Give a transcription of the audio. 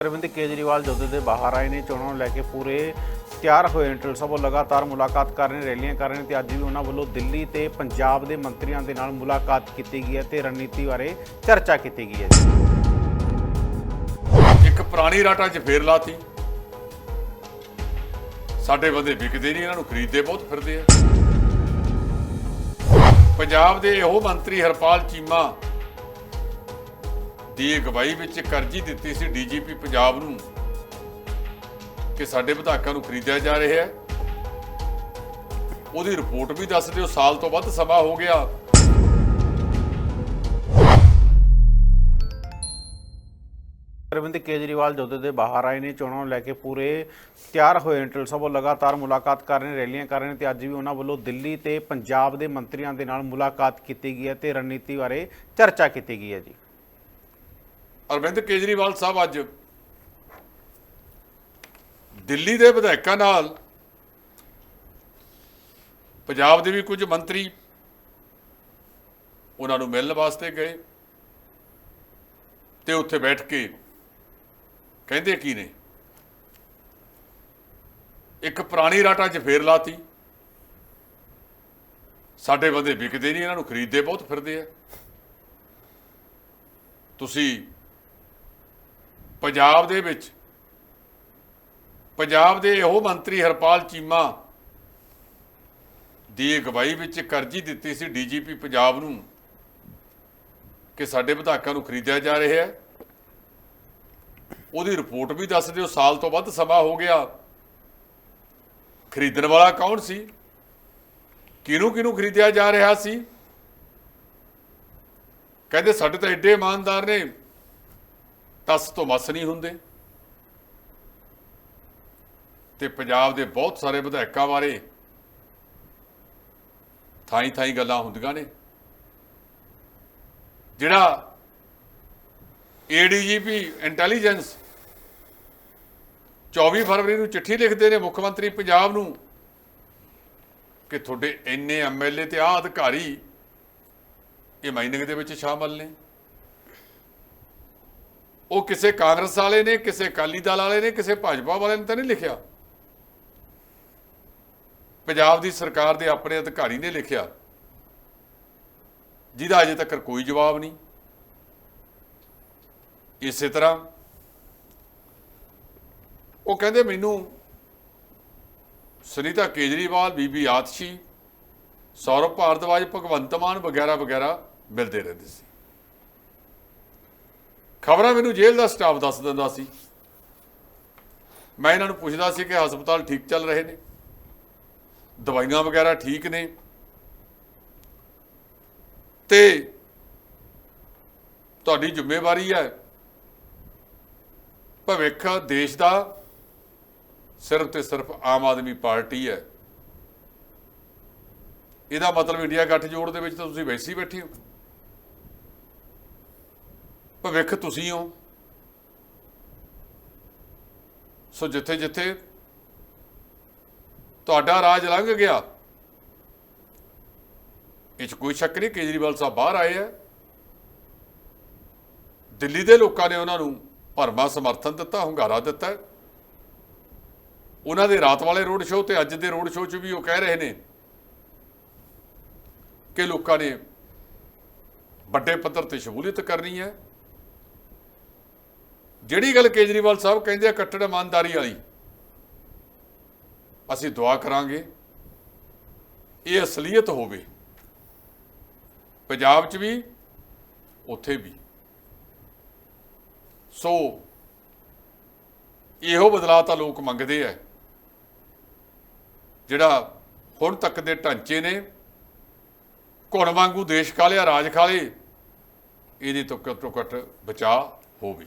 ਅਰਵਿੰਦ ਕੇਜਰੀਵਾਲ ਜਦੋਂ ਦੇ ਬਾਹਰ ਆਏ ਨੇ ਚੋਣਾਂ ਨੂੰ ਲੈ ਕੇ ਪੂਰੇ ਤਿਆਰ ਹੋਏ ਨੇ ਟਿਲਸਾ ਵੱਲ ਲਗਾਤਾਰ ਮੁਲਾਕਾਤ ਕਰ ਰਹੇ ਰੈਲੀਆਂ ਕਰ ਰਹੇ ਤੇ ਅੱਜ ਵੀ ਉਹਨਾਂ ਵੱਲੋਂ ਦਿੱਲੀ ਤੇ ਪੰਜਾਬ ਦੇ ਮੰਤਰੀਆਂ ਦੇ ਨਾਲ ਮੁਲਾਕਾਤ ਕੀਤੀ ਗਈ ਹੈ ਤੇ ਰਣਨੀਤੀ ਬਾਰੇ ਚਰਚਾ ਕੀਤੀ ਗਈ ਹੈ ਇੱਕ ਪੁਰਾਣੀ ਰਾਟਾ 'ਚ ਫੇਰ ਲਾਤੀ ਸਾਡੇ ਬੰਦੇ ਵਿਕਦੇ ਨਹੀਂ ਇਹਨਾਂ ਨੂੰ ਖਰੀਦਦੇ ਬਹੁਤ ਫਿਰਦੇ ਆ ਪੰਜਾਬ ਦੇ ਉਹ ਮੰਤਰੀ ਹਰਪਾਲ ਚੀਮਾ ਦੀ ਅਗਵਾਈ ਵਿੱਚ ਕਰਜ਼ੀ ਦਿੱਤੀ ਸੀ ਡੀਜੀਪੀ ਪੰਜਾਬ ਨੂੰ ਕਿ ਸਾਡੇ ਵਿਧਾਇਕਾਂ ਨੂੰ ਖਰੀਦਿਆ ਜਾ ਰਿਹਾ ਹੈ। ਉਹਦੀ ਰਿਪੋਰਟ ਵੀ ਦੱਸ ਦਿਓ, ਸਾਲ ਤੋਂ ਵੱਧ ਸਮਾਂ ਹੋ ਗਿਆ। ਅਰਵਿੰਦ ਕੇਜਰੀਵਾਲ ਜਦੋਂ ਦੇ ਬਾਹਰ ਆਏ ਨੇ, ਚੋਣਾਂ ਨੂੰ ਲੈ ਕੇ ਪੂਰੇ ਤਿਆਰ ਹੋਏ ਨੇ। ਟਿਲਸਾ ਵੱਲ ਲਗਾਤਾਰ ਮੁਲਾਕਾਤ ਕਰ ਰਹੇ ਨੇ, ਰੈਲੀਆਂ ਕਰ ਰਹੇ ਨੇ ਤੇ ਅੱਜ ਵੀ ਉਹਨਾਂ ਵੱਲੋਂ ਦਿੱਲੀ ਤੇ ਪੰਜਾਬ ਦੇ ਮੰਤਰੀਆਂ ਦੇ ਨਾਲ ਮੁਲਾਕਾਤ ਕੀਤੀ ਗਈ ਹੈ ਤੇ ਰਣਨੀਤੀ ਬਾਰੇ ਚਰਚਾ ਕੀਤੀ ਗਈ ਹੈ ਜੀ। ਅਰਵਿੰਦ ਕੇਜਰੀਵਾਲ ਸਾਹਿਬ ਅੱਜ ਦਿੱਲੀ ਦੇ ਵਿਧਾਇਕਾਂ ਨਾਲ ਪੰਜਾਬ ਦੇ ਵੀ ਕੁਝ ਮੰਤਰੀ ਉਹਨਾਂ ਨੂੰ ਮਿਲਣ ਵਾਸਤੇ ਗਏ ਤੇ ਉੱਥੇ ਬੈਠ ਕੇ ਕਹਿੰਦੇ ਕੀ ਨੇ? ਇੱਕ ਪੁਰਾਣੀ ਰਾਟਾ 'ਚ ਫੇਰ ਲਾਤੀ। ਸਾਡੇ ਬੰਦੇ ਵਿਕਦੇ ਨਹੀਂ, ਇਹਨਾਂ ਨੂੰ ਖਰੀਦਦੇ ਬਹੁਤ ਫਿਰਦੇ ਆ। ਤੁਸੀਂ ਪੰਜਾਬ ਦੇ ਵਿੱਚ, ਪੰਜਾਬ ਦੇ ਉਹ ਮੰਤਰੀ ਹਰਪਾਲ ਚੀਮਾ ਦੀ ਅਗਵਾਈ ਵਿੱਚ ਕਰਜ਼ੀ ਦਿੱਤੀ ਸੀ ਡੀਜੀਪੀ ਪੰਜਾਬ ਨੂੰ ਕਿ ਸਾਡੇ ਵਿਧਾਇਕਾਂ ਨੂੰ ਖਰੀਦਿਆ ਜਾ ਰਿਹਾ ਹੈ। ਉਹਦੀ ਰਿਪੋਰਟ ਵੀ ਦੱਸ ਦਿਓ, ਸਾਲ ਤੋਂ ਵੱਧ ਸਮਾਂ ਹੋ ਗਿਆ। ਖਰੀਦਣ ਵਾਲਾ ਕੌਣ ਸੀ? ਕਿਹਨੂੰ ਕਿਹਨੂੰ ਖਰੀਦਿਆ ਜਾ ਰਿਹਾ ਸੀ? ਕਹਿੰਦੇ ਸਾਡੇ ਤਾਂ ਐਡੇ ਇਮਾਨਦਾਰ ਨੇ ਟਸ ਤੋਂ ਮਸ ਨਹੀਂ ਹੁੰਦੇ। ਤੇ ਪੰਜਾਬ ਦੇ ਬਹੁਤ ਸਾਰੇ ਵਿਧਾਇਕਾਂ ਬਾਰੇ ਥਾਈ ਥਾਈ ਗੱਲਾਂ ਹੁੰਦੀਆਂ ਨੇ। ਜਿਹੜਾ ਏਡੀਜੀਪੀ ਇੰਟੈਲੀਜੈਂਸ 24 ਫਰਵਰੀ ਨੂੰ ਚਿੱਠੀ ਲਿਖਦੇ ਨੇ ਮੁੱਖ ਮੰਤਰੀ ਪੰਜਾਬ ਨੂੰ ਕਿ ਤੁਹਾਡੇ ਇੰਨੇ ਐਮਐਲਏ ਤੇ ਆਹ ਅਧਿਕਾਰੀ ਇਹ ਮਾਈਨਿੰਗ ਦੇ ਵਿੱਚ ਸ਼ਾਮਲ ਨੇ। ਉਹ ਕਿਸੇ ਕਾਂਗਰਸ ਵਾਲੇ ਨੇ, ਕਿਸੇ ਅਕਾਲੀ ਦਲ ਵਾਲੇ ਨੇ, ਕਿਸੇ ਭਾਜਪਾ ਵਾਲੇ ਨੇ ਤਾਂ ਨਹੀਂ ਲਿਖਿਆ। ਪੰਜਾਬ ਦੀ ਸਰਕਾਰ ਦੇ ਆਪਣੇ ਅਧਿਕਾਰੀ ਨੇ ਲਿਖਿਆ। ਜਿਹਦਾ ਅਜੇ ਤੱਕ ਕੋਈ ਜਵਾਬ ਨਹੀਂ। ਇਸੇ ਤਰ੍ਹਾਂ ਉਹ ਕਹਿੰਦੇ ਮੈਨੂੰ ਸੁਨੀਤਾ ਕੇਜਰੀਵਾਲ, ਬੀਬੀ ਆਤਸ਼ੀ, ਸੌਰਵ ਭਾਰਦਵਾਜ, ਭਗਵੰਤ ਮਾਨ ਵਗੈਰਾ ਵਗੈਰਾ ਮਿਲਦੇ ਰਹਿੰਦੇ ਸੀ। ਖਬਰਾਂ ਮੈਨੂੰ ਜੇਲ੍ਹ ਦਾ ਸਟਾਫ ਦੱਸ ਦਿੰਦਾ ਸੀ। ਮੈਂ ਇਹਨਾਂ ਨੂੰ ਪੁੱਛਦਾ ਸੀ ਕਿ ਹਸਪਤਾਲ ਠੀਕ ਚੱਲ ਰਹੇ ਨੇ? ਦਵਾਈਆਂ ਵਗੈਰਾ ਠੀਕ ਨੇ? ਤੇ ਤੁਹਾਡੀ ਜ਼ਿੰਮੇਵਾਰੀ ਹੈ ਭਵਿੱਖ ਦੇਸ਼ ਦਾ ਸਿਰਫ ਤੇ ਸਿਰਫ ਆਮ ਆਦਮੀ ਪਾਰਟੀ ਹੈ। ਇਹਦਾ ਮਤਲਬ ਇੰਡੀਆ ਗੱਠਜੋੜ ਦੇ ਵਿੱਚ ਤਾਂ ਤੁਸੀਂ ਵੈਸੇ ਹੀ ਬੈਠੇ ਹੋ। ਭਵਿੱਖ ਤੁਸੀਂ ਹੋ। ਸੋ ਜਿੱਥੇ ਜਿੱਥੇ ਤੁਹਾਡਾ ਰਾਜ ਲੰਘ ਗਿਆ, ਇਹ 'ਚ ਕੋਈ ਸ਼ੱਕ ਨਹੀਂ ਕੇਜਰੀਵਾਲ ਸਾਹਿਬ ਬਾਹਰ ਆਏ ਆ। ਦਿੱਲੀ ਦੇ ਲੋਕਾਂ ਨੇ ਉਹਨਾਂ ਨੂੰ ਭਰਮਾ ਸਮਰਥਨ ਦਿੱਤਾ, ਹੁੰਗਾਰਾ ਦਿੱਤਾ। ਉਹਨਾਂ ਦੇ ਰਾਤ ਵਾਲੇ ਰੋਡ ਸ਼ੋਅ ਤੇ ਅੱਜ ਦੇ ਰੋਡ ਸ਼ੋਅ 'ਚ ਵੀ ਉਹ ਕਹਿ ਰਹੇ ਨੇ ਕਿ ਲੋਕਾਂ ਨੇ ਵੱਡੇ ਪੱਧਰ ਤੇ ਸ਼ਮੂਲੀਅਤ ਕਰਨੀ ਹੈ। ਜਿਹੜੀ ਗੱਲ ਕੇਜਰੀਵਾਲ ਸਾਹਿਬ ਕਹਿੰਦੇ ਆ ਕੱਟੜ ਇਮਾਨਦਾਰੀ ਵਾਲੀ, ਅਸੀਂ ਦੁਆ ਕਰਾਂਗੇ, ਇਹ ਅਸਲੀਅਤ ਹੋਵੇ। ਪੰਜਾਬ 'ਚ ਵੀ, ਉੱਥੇ ਵੀ। ਸੋ, ਇਹੋ ਬਦਲਾਅ ਤਾਂ ਲੋਕ ਮੰਗਦੇ ਆ, ਜਿਹੜਾ ਹੁਣ ਤੱਕ ਦੇ ਢਾਂਚੇ ਨੇ, ਘੁਣ ਵਾਂਗੂ ਦੇਸ਼ ਖਾ ਲਿਆ, ਰਾਜ ਖਾ ਲੇ ਇਹਦੇ ਤੋਂ ਘੱਟੋ ਘੱਟ ਬਚਾ ਹੋਵੇ।